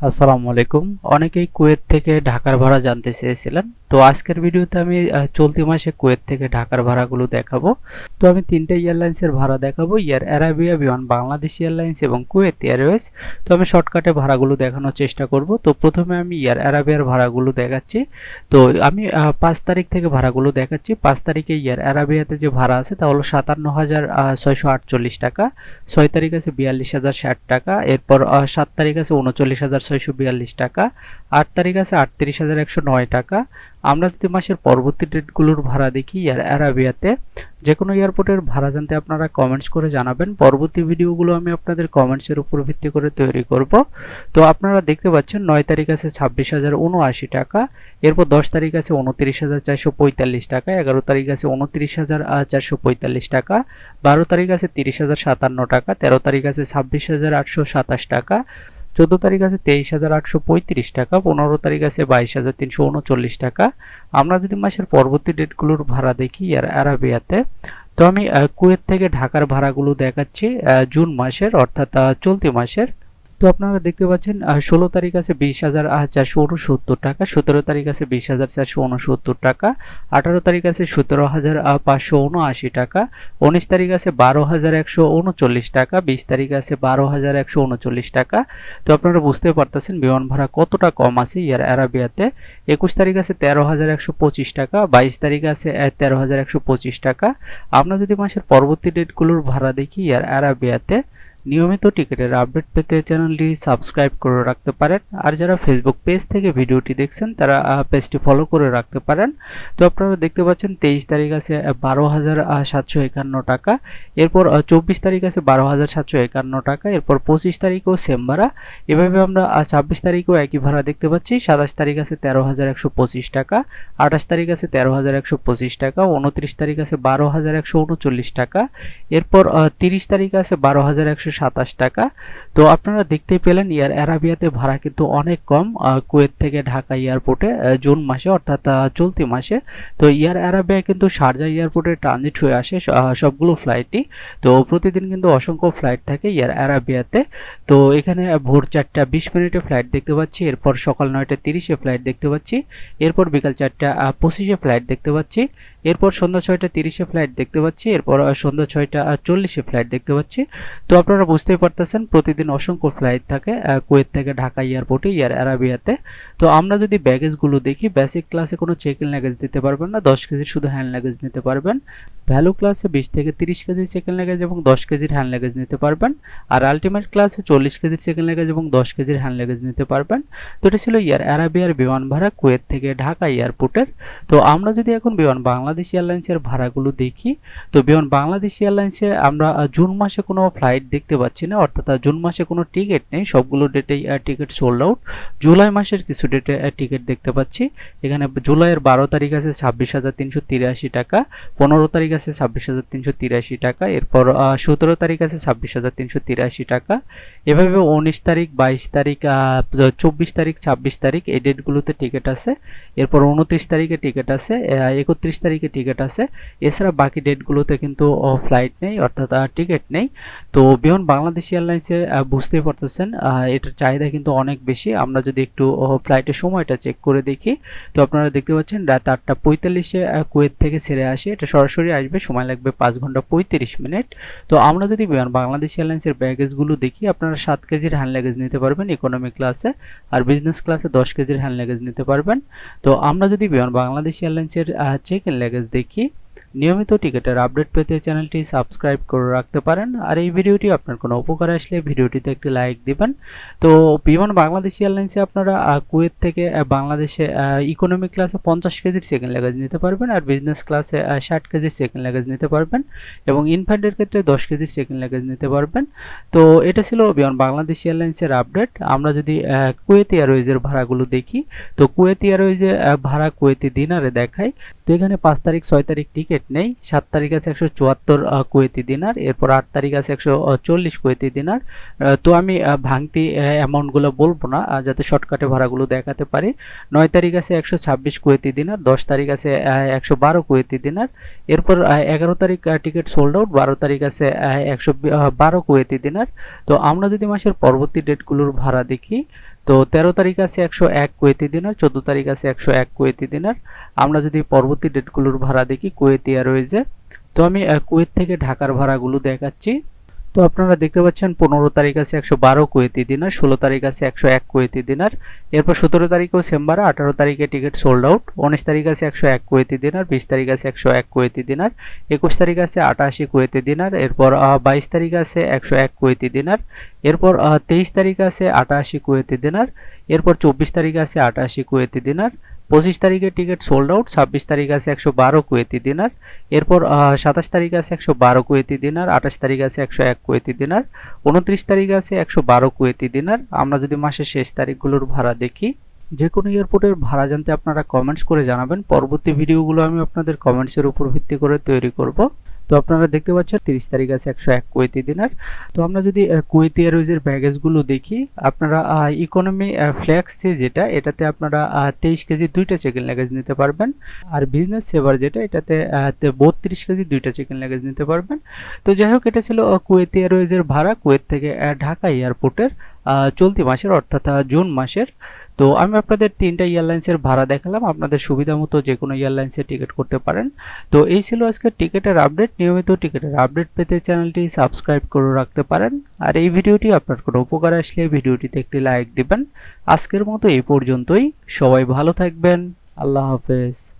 আসসালামু আলাইকুম। অনেকেই কুয়েত থেকে ঢাকার ভাড়া জানতে চেয়েছিলেন। তো আজকের ভিডিওতে আমি চলতি মাসে কুয়েত থেকে ঢাকার ভাড়াগুলো দেখাবো। তো আমি তিনটে এয়ারলাইন্সের ভাড়া দেখাবো air Arabia, Biman Bangladesh airlines এবং কুয়েত এয়ারওয়েজ। তো আমি শর্টকাটে ভাড়াগুলো দেখানোর চেষ্টা করব। তো প্রথমে আমি ইয়ার অ্যারাবিয়ার ভাড়াগুলো দেখাচ্ছি। তো আমি পাঁচ তারিখ থেকে ভাড়াগুলো দেখাচ্ছি। পাঁচ তারিখে ইয়ার অ্যারাবিয়াতে যে ভাড়া আছে তা হলো সাতান্ন হাজার ছয়শো আটচল্লিশ টাকা। ছয় তারিখ আছে বিয়াল্লিশ হাজার ষাট টাকা। এরপর সাত তারিখ আছে উনচল্লিশ হাজার ছয়শো বিয়াল্লিশ টাকা। আট তারিখ আছে আটত্রিশ হাজার একশো নয় টাকা। আমরা যদি মাসের পরবর্তী ডেটগুলোর ভাড়া দেখি এয়ার অ্যারাবিয়াতে যে কোনো এয়ারপোর্টের ভাড়া জানতে আপনারা কমেন্টস করে জানাবেন। পরবর্তী ভিডিওগুলো আমি আপনাদের কমেন্টসের উপর ভিত্তি করে তৈরি করব। তো আপনারা দেখতে পাচ্ছেন, নয় তারিখ আছে ছাব্বিশ হাজার উনআশি টাকা, এরপর দশ তারিখ আছে উনত্রিশ হাজার চারশো পঁয়তাল্লিশ টাকা, এগারো তারিখ আছে উনত্রিশ হাজার চারশো পঁয়তাল্লিশ টাকা, বারো তারিখ আছে তিরিশ হাজার সাতান্ন টাকা, তেরো তারিখ আছে ছাব্বিশ হাজার আটশো সাতাশ টাকা চোদ্দ তারিখ আছে তেইশ হাজার আটশো পঁয়ত্রিশ টাকা, পনেরো তারিখ আছে বাইশ হাজার তিনশো উনচল্লিশ টাকা। আমরা যদি মাসের পরবর্তী ডেটগুলোর ভাড়া দেখি আর আরাবিয়াতে, তো আমি কুয়েত থেকে ঢাকার ভাড়াগুলো দেখাচ্ছি জুন মাসের, অর্থাৎ চলতি মাসের। তো আপনারা দেখতে পাচ্ছেন ষোলো তারিখ আছে বিশ হাজার চারশো উনসত্তর টাকা, সতেরো তারিখ আছে বিশ হাজার চারশো উনসত্তর টাকা, আঠারো তারিখ আছে সতেরো হাজার পাঁচশো উনআশি টাকা, উনিশ তারিখ আছে বারো হাজার একশো উনচল্লিশ টাকা, বিশ তারিখ আছে বারো হাজার একশো উনচল্লিশ টাকা। তো আপনারা বুঝতে পারতেছেন বিমান ভাড়া কতটা কম আছে ইয়ার অ্যারাবিয়াতে একুশ তারিখ আছে তেরো হাজার একশো পঁচিশ টাকা, বাইশ তারিখ আছে তেরো হাজার একশো পঁচিশ টাকা। আমরা যদি মাসের পরবর্তী ডেটগুলোর ভাড়া দেখি ইয়ার অ্যারাবিয়াতে নিয়মিত টিকিটের আপডেট পেতে চ্যানেলটি সাবস্ক্রাইব করে রাখতে পারেন। আর যারা ফেসবুক পেজ থেকে ভিডিওটি দেখছেন, তারা পেজটি ফলো করে রাখতে পারেন। তো আপনারা দেখতে পাচ্ছেন, তেইশ তারিখ আছে বারো হাজার সাতশো একান্ন টাকা। এরপর চব্বিশ তারিখ আছে, বারো হাজার সাতশো একান্ন টাকা। এরপর, পঁচিশ তারিখও সেম ভাড়া। এভাবে আমরা ছাব্বিশ তারিখেও একই ভাড়া দেখতে পাচ্ছি। সাতাশ তারিখ আছে, তেরো হাজার একশো পঁচিশ টাকা। আঠাশ তারিখ আছে, তেরো হাজার একশো পঁচিশ টাকা। উনত্রিশ তারিখ আছে, বারো হাজার একশো উনচল্লিশ টাকা। এরপর তিরিশ তারিখ আছে, বারো হাজার একশো সাতাশ টাকা। তো আপনারা দেখতেই পেলেন ইয়ার অ্যারাবিয়াতে ভাড়া কিন্তু অনেক কম কুয়েত থেকে ঢাকা এয়ারপোর্টে জুন মাসে অর্থাৎ চলতি মাসে। তো ইয়ার অ্যারাবিয়া কিন্তু শারজা এয়ারপোর্টে ট্রানজিট হয়ে আসে সবগুলো ফ্লাইটই তো প্রতিদিন কিন্তু অসংখ্য ফ্লাইট থাকে ইয়ার অ্যারাবিয়াতে তো এখানে ভোর চারটা বিশ মিনিটে ফ্লাইট দেখতে পাচ্ছি, এরপর সকাল নয়টা তিরিশে ফ্লাইট দেখতে পাচ্ছি, এরপর বিকাল চারটা পঁচিশে ফ্লাইট দেখতে পাচ্ছি। এরপর সন্ধ্যা ছয়টা তিরিশে ফ্লাইট দেখতে পাচ্ছি, এরপর সন্ধ্যা ছয়টা চল্লিশে ফ্লাইট দেখতে পাচ্ছি। তো আপনারা বুঝতেই পারতেছেন, প্রতিদিন অসংখ্য ফ্লাইট থাকে কুয়েত থেকে ঢাকা এয়ারপোর্টে ইয়ার অ্যারাবিয়াতে তো আমরা যদি ব্যাগেজগুলো দেখি বেসিক ক্লাসে কোনো চেক ইন লাগেজ দিতে পারবেন না, দশ কেজির শুধু হ্যান্ড লাগেজ নিতে পারবেন। ভ্যালু ক্লাসে বিশ থেকে তিরিশ কেজি চেক লেগেজ এবং দশ কেজির হ্যান্ড লেগেজ নিতে পারবেন। আর আলটিমেট ক্লাসে চল্লিশ কেজির চেক লেগেজ এবং দশ কেজির হ্যান্ড লেগেজ নিতে পারবেন। তো এটা ছিল ইয়ার অ্যারাবিয়ার বিমান ভাড়া কুয়েত থেকে ঢাকা এয়ারপোর্টের। তো আমরা যদি এখন বিমান বাংলাদেশ এয়ারলাইন্সের ভাড়াগুলো দেখি, তো বিমান বাংলাদেশ এয়ারলাইন্সে আমরা জুন মাসে কোনো ফ্লাইট দেখতে পাচ্ছি না, অর্থাৎ জুন মাসে কোনো টিকিট নেই, সবগুলো ডেটেই টিকিট সোল্ড আউট জুলাই মাসের কিছু ডেটে টিকিট দেখতে পাচ্ছি। এখানে জুলাইয়ের বারো তারিখ আছে ছাব্বিশ হাজার তিনশো তিরাশি টাকা, পনেরো তারিখ আছে ছাব্বিশ হাজার তিনশো তিরাশি টাকা, এরপর সতেরো তারিখ আছে ছাব্বিশ হাজার তিনশো তিরাশি টাকা। এভাবে উনিশ তারিখ, বাইশ তারিখ চব্বিশ তারিখ, ছাব্বিশ তারিখ এই ডেটগুলোতে টিকিট আছে। এরপর উনত্রিশ তারিখে টিকিট আছে একত্রিশ তারিখে টিকিট আছে। এছাড়া বাকি ডেটগুলোতে কিন্তু ফ্লাইট নেই, অর্থাৎ টিকিট নেই। তো বিমান বাংলাদেশ এয়ারলাইন্সে বুঝতেই পারতেছেন এটার চাহিদা কিন্তু অনেক বেশি। আমরা যদি একটু ফ্লাইটের সময়টা চেক করে দেখি, তো আপনারা দেখতে পাচ্ছেন রাত আটটা পঁয়তাল্লিশে কুয়েত থেকে ছেড়ে আসে। এটা সরাসরি আসবে, সময় লাগবে পাঁচ ঘণ্টা পঁয়ত্রিশ মিনিট। তো আমরা যদি বাংলাদেশ এয়ারলাইন্সের ব্যাগেজগুলো দেখি, আপনারা সাত কেজির হ্যান্ড লাগেজ নিতে পারবেন ইকোনমি ক্লাসে আর বিজনেস ক্লাসে দশ কেজির হ্যান্ড লাগেজ নিতে পারবেন। তো আমরা যদি বাংলাদেশ এয়ারলাইন্সের চেক ইন লাগেজ দেখি নিয়মিত টিকিটের আপডেট পেতে চ্যানেলটি সাবস্ক্রাইব করে রাখতে পারেন। আর এই ভিডিওটি আপনার কোনো উপকার আসলে ভিডিওটিতে একটি লাইক দিবেন। তো বিমান বাংলাদেশ এয়ারলাইন্সে আপনারা কুয়েত থেকে বাংলাদেশে ইকোনমি ক্লাসে পঞ্চাশ কেজির সেকেন্ড লাগেজ নিতে পারবেন আর বিজনেস ক্লাসে ষাট কেজির সেকেন্ড লাগেজ নিতে পারবেন এবং ইনফ্যান্টের ক্ষেত্রে দশ কেজির সেকেন্ড লাগেজ নিতে পারবেন। তো এটা ছিল বিমান বাংলাদেশ এয়ারলাইন্সের আপডেট। আমরা যদি কুয়েত এয়ারওয়েজের ভাড়াগুলো দেখি, তো কুয়েত এয়ারওয়েজে ভাড়া কুয়েতি দিনারে দেখায়। তো এখানে পাঁচ তারিখ, ছয় তারিখ টিকিট নেই। সাত তারিখ আছে একশো চুয়াত্তর কুয়েতি দিনার, এরপর আট তারিখ আছে একশো চল্লিশ কুয়েতি দিনার। তো আমি ভাঙতি অ্যামাউন্টগুলো বলব না যাতে শর্টকাটে ভাড়াগুলো দেখাতে পারি। নয় তারিখ আছে একশো ছাব্বিশ কুয়েতি দিনার, দশ তারিখ আছে একশো বারো কুয়েতি দিনার। এরপর এগারো তারিখ টিকিট সোল্ড আউট বারো তারিখ আছে একশো বারো কুয়েতি দিনার। তো আমরা যদি মাসের পরবর্তী ডেটগুলোর ভাড়া দেখি তো তেরো তারিখ আছে একশো এক কুয়েতি দিনার, চোদ্দ তারিখ আছে একশো এক কুয়েতি দিনার। আমরা যদি পরবর্তী ডেটগুলোর ভাড়া দেখি কুয়েতি এয়ারওয়েজে তো আমি কুয়েত থেকে ঢাকার ভাড়াগুলো দেখাচ্ছি। তো আপনারা দেখতে পাচ্ছেন পনেরো তারিখ আছে একশো বারো কুয়েতি দিনার, ষোলো তারিখ আছে একশো এক কুয়েতি দিনার, এরপর সতেরো তারিখেও সেম ভাড়া আঠারো তারিখে টিকিট সোল্ড আউট উনিশ তারিখ আছে একশো এক কুয়েতি দিনার, বিশ তারিখ আছে একশো এক কুয়েতি দিনার, একুশ তারিখ আছে আটাশি কুয়েতি দিনার, এরপর বাইশ তারিখ আছে একশো এক কুয়েতি দিনার, এরপর তেইশ তারিখ আছে আটাশি কুয়েতি দিনার, এরপর চব্বিশ তারিখ আছে আটাশি কুয়েতি দিনার পঁচিশ তারিখে টিকিট সোল্ড আউট ছাব্বিশ তারিখ আছে একশো বারো কুয়েতি দিনার, এরপর সাতাশ তারিখ আছে একশো বারো কুয়েতি দিনার, আঠাশ তারিখ আছে একশো এক কুয়েতি দিনার, উনত্রিশ তারিখ আছে একশো বারো কুয়েতি দিনার। আমরা যদি মাসের শেষ তারিখগুলোর ভাড়া দেখি, যে কোনো এয়ারপোর্টের ভাড়া জানতে আপনারা কমেন্টস করে জানাবেন। পরবর্তী ভিডিওগুলো আমি আপনাদের কমেন্টসের উপর ভিত্তি করে তৈরি করব। তো আপনারা দেখতে পাচ্ছেন তিরিশ তারিখ আছে একশো এক কুয়েতি দিনার। তো আমরা যদি কুয়েতি এয়ারওয়েজের ব্যাগেজগুলো দেখি, আপনারা ইকোনমি ফ্ল্যাক্সে যেটা, এটাতে আপনারা তেইশ কেজি দুইটা চেকিং লাগেজ নিতে পারবেন। আর বিজনেস সেভার যেটা, এটাতে বত্রিশ কেজি দুইটা চেকিং লাগেজ নিতে পারবেন। তো যাই হোক, এটা ছিল কুয়েতি এয়ারওয়েজের ভাড়া। কুয়েত থেকে ঢাকা এয়ারপোর্টের চলতি মাসের, অর্থাৎ জুন মাসের। তো আমি আপনাদের তিনটা এয়ারলাইন্সের ভাড়া দেখালাম। আপনাদের সুবিধা মতো যে কোনো এয়ারলাইন্সে টিকিট করতে পারেন। তো এই ছিল আজকে টিকিটের আপডেট। নিয়মিত টিকিটের আপডেট পেতে চ্যানেলটি সাবস্ক্রাইব করে রাখতে পারেন। আর এই ভিডিওটি আপনার কোনো উপকার আসলে ভিডিওটিতে একটি লাইক দিবেন। আজকের মতো এই পর্যন্তই। সবাই ভালো থাকবেন। আল্লাহ হাফেজ।